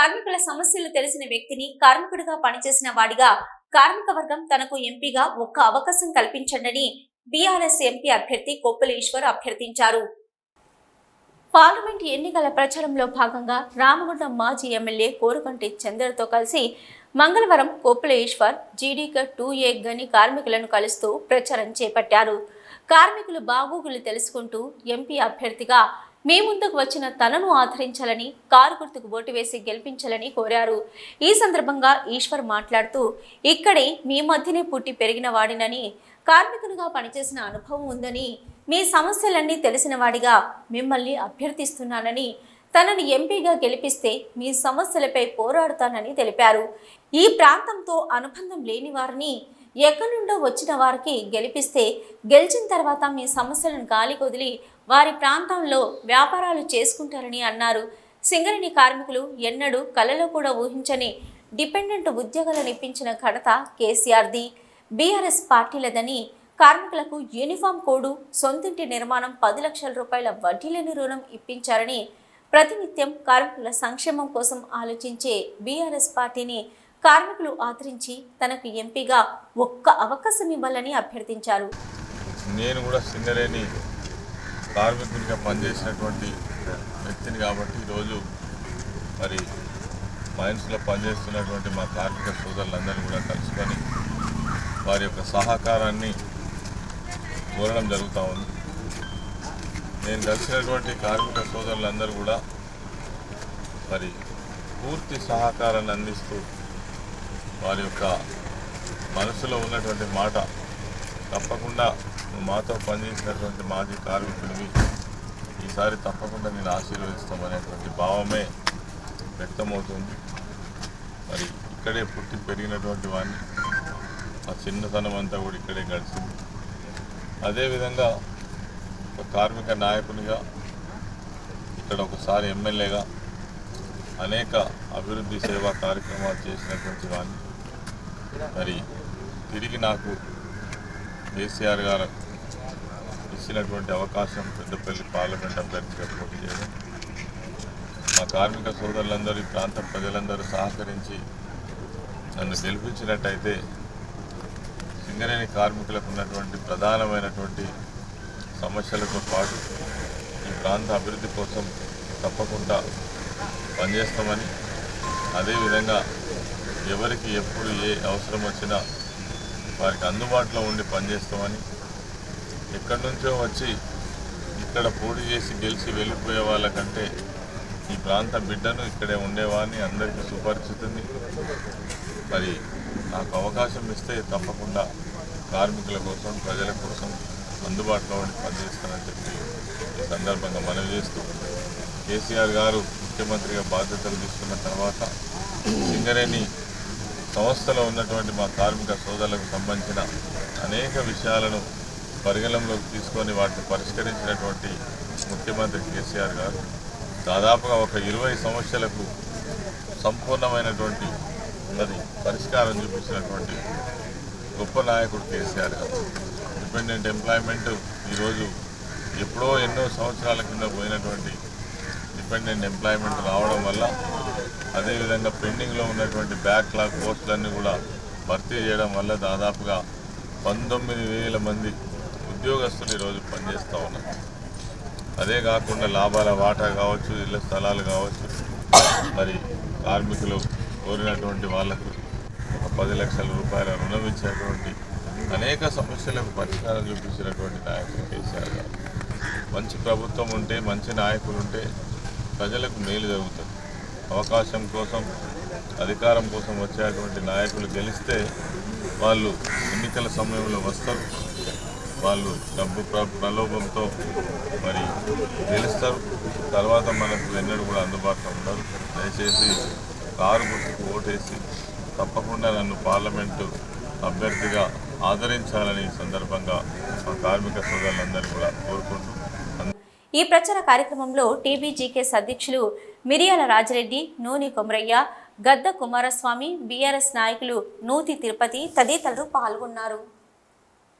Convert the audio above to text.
కార్మికుల సమస్యలు తెలిసిన వ్యక్తిని కార్మికుడిగా పనిచేసిన వాడిగా కార్మిక వర్గం తనకు ఎంపీగా ఒక్క అవకాశం కల్పించండని బీఆర్ఎస్ ఎంపీ అభ్యర్థి కొప్పుల ఈశ్వర్ అభ్యర్థించారు. పార్లమెంట్ ఎన్నికల ప్రచారంలో భాగంగా రామగుండం మాజీ ఎమ్మెల్యే కోరుకంటి చంద్రతో కలిసి మంగళవారం Koppula Eshwar GDK two A గని కార్మికులను కలుస్తూ ప్రచారం చేపట్టారు. కార్మికులు బాగోగులు తెలుసుకుంటూ ఎంపీ అభ్యర్థిగా మీ ముందుకు వచ్చిన తనను ఆదరించాలని కారు గుర్తుకు ఓటు వేసి గెలిపించాలని కోరారు. ఈ సందర్భంగా ఈశ్వర్ మాట్లాడుతూ ఇక్కడే మీ మధ్యనే పుట్టి పెరిగిన వాడినని కార్మికునిగా పనిచేసిన అనుభవం ఉందని మీ సమస్యలన్నీ తెలిసిన వాడిగా మిమ్మల్ని అభ్యర్థిస్తున్నానని తనని ఎంపీగా గెలిపిస్తే మీ సమస్యలపై పోరాడుతానని తెలిపారు. ఈ ప్రాంతంతో అనుబంధం లేని వారిని ఎక్కడి నుండో వచ్చిన వారికి గెలిపిస్తే గెలిచిన తర్వాత మీ సమస్యలను గాలికొదిలి వారి ప్రాంతంలో వ్యాపారాలు చేసుకుంటారని అన్నారు. సింగరేణి కార్మికులు ఎన్నడూ కలలో కూడా ఊహించని డిపెండెంట్ ఉద్యోగాలను ఇప్పించిన ఘనత కేసీఆర్ది. బీఆర్ఎస్ పార్టీలదని కార్మికులకు యూనిఫామ్ కోడు సొంతింటి నిర్మాణం పది లక్షల రూపాయల వడ్డీ లేని రుణం ఇప్పించారని ప్రతినిత్యం కార్మికుల సంక్షేమం కోసం ఆలోచించే బీఆర్ఎస్ పార్టీని కార్మికులు ఆదరించి తనకు ఎంపీగా ఒక్క అవకాశం ఇవ్వాలని అభ్యర్థించారు. నేను కూడా సింగరేణి కార్మికునిగా పనిచేసినటువంటి వ్యక్తిని కాబట్టి ఈరోజు మరి మైన్స్లో పనిచేస్తున్నటువంటి మా కార్మిక సోదరులందరినీ కూడా కలుసుకొని వారి యొక్క సహకారాన్ని కోరడం జరుగుతూ ఉంది. నేను కలిసినటువంటి కార్మిక సోదరులందరూ కూడా మరి పూర్తి సహకారాన్ని అందిస్తూ వారి యొక్క మనసులో ఉన్నటువంటి మాట తప్పకుండా నువ్వు మాతో పనిచేసినటువంటి మాజీ కార్మికుడివి. ఈసారి తప్పకుండా నేను ఆశీర్వదిస్తామనేటువంటి భావమే వ్యక్తమవుతుంది. మరి ఇక్కడే పుట్టి పెరిగినటువంటి వాడిని ఆ చిన్నతనం అంతా కూడా ఇక్కడే గడిచింది. అదేవిధంగా ఒక కార్మిక నాయకునిగా ఇక్కడ ఒకసారి ఎమ్మెల్యేగా అనేక అభివృద్ధి సేవా కార్యక్రమాలు చేసినటువంటి వాడిని మరి తిరిగి నాకు కేసీఆర్ గారు ఇచ్చినటువంటి అవకాశం పెద్దపల్లి పార్లమెంట్ అభ్యర్థిగా పోటీ చేయడం. మా కార్మిక సోదరులందరూ ఈ ప్రాంత ప్రజలందరూ సహకరించి నన్ను గెలిపించినట్టయితే సింగరేణి కార్మికులకు ఉన్నటువంటి ప్రధానమైనటువంటి సమస్యలతో పాటు ఈ ప్రాంత అభివృద్ధి కోసం తప్పకుండా పనిచేస్తామని. అదేవిధంగా ఎవరికి ఎప్పుడు ఏ అవసరం వచ్చినా వారికి అందుబాటులో ఉండి పనిచేస్తామని. ఎక్కడి నుంచో వచ్చి ఇక్కడ పోటీ చేసి గెలిచి వెళ్ళిపోయే వాళ్ళకంటే ఈ ప్రాంత బిడ్డను ఇక్కడే ఉండేవాడిని అందరికీ సుపరిచితుంది మరి నాకు అవకాశం ఇస్తే తప్పకుండా కార్మికుల కోసం ప్రజల కోసం అందుబాటులో ఉండి పనిచేస్తానని చెప్పి ఈ సందర్భంగా మనవి చేస్తూ కేసీఆర్ గారు ముఖ్యమంత్రిగా బాధ్యతలు తీసుకున్న తర్వాత సింగరేణి సంస్థలో ఉన్నటువంటి మా కార్మిక సోదరులకు సంబంధించిన అనేక విషయాలను పరిగణనలోకి తీసుకొని వాటిని పరిష్కరించినటువంటి ముఖ్యమంత్రి కేసీఆర్ గారు. దాదాపుగా ఒక ఇరవై సమస్యలకు సంపూర్ణమైనటువంటి అది పరిష్కారం చూపించినటువంటి గొప్ప నాయకుడు కేసీఆర్ గారు. డిపెండెంట్ ఎంప్లాయ్మెంట్ ఈరోజు ఎప్పుడో ఎన్నో సంవత్సరాల కింద పోయినటువంటి డిపెండెంట్ ఎంప్లాయ్మెంట్ రావడం వల్ల అదేవిధంగా పెండింగ్లో ఉన్నటువంటి బ్యాక్లాగ్ పోస్టులన్నీ కూడా భర్తీ చేయడం వల్ల దాదాపుగా పంతొమ్మిది వేల మంది ఉద్యోగస్తులు ఈరోజు పనిచేస్తూ ఉన్నారు. అదే కాకుండా లాభాల వాటా కావచ్చు ఇళ్ళ స్థలాలు కావచ్చు మరి కార్మికులు కోరినటువంటి వాళ్ళకు ఒక పది లక్షల రూపాయల రుణం ఇచ్చేటువంటి అనేక సమస్యలకు పరిష్కారం చూపించినటువంటి నాయకులు కేసీఆర్ గారు. మంచి ప్రభుత్వం ఉంటే మంచి నాయకులు ఉంటే ప్రజలకు మేలు జరుగుతుంది. అవకాశం కోసం అధికారం కోసం వచ్చేటువంటి నాయకులు గెలిస్తే వాళ్ళు ఎన్నికల సమయంలో వస్తారు. వాళ్ళు డబ్బు ప్ర- ప్రలోభంతో మరి గెలుస్తారు. తర్వాత మనకు ఎన్నడూ కూడా అందుబాటులో ఉండరు దయచేసి కారు గుర్తుకు ఓటేసి తప్పకుండా నన్ను పార్లమెంటు అభ్యర్థిగా ఆదరించాలని సందర్భంగా మా కార్మిక సోదరులందరినీ కూడా కోరుకుంటూ ఈ ప్రచార కార్యక్రమంలో టీబీజీకేఎస్ అధ్యక్షులు మిరియాల రాజరెడ్డి నూని కొమరయ్య గద్ద కుమారస్వామి బీఆర్ఎస్ నాయకులు నూతి తిరుపతి తదితరులు పాల్గొన్నారు.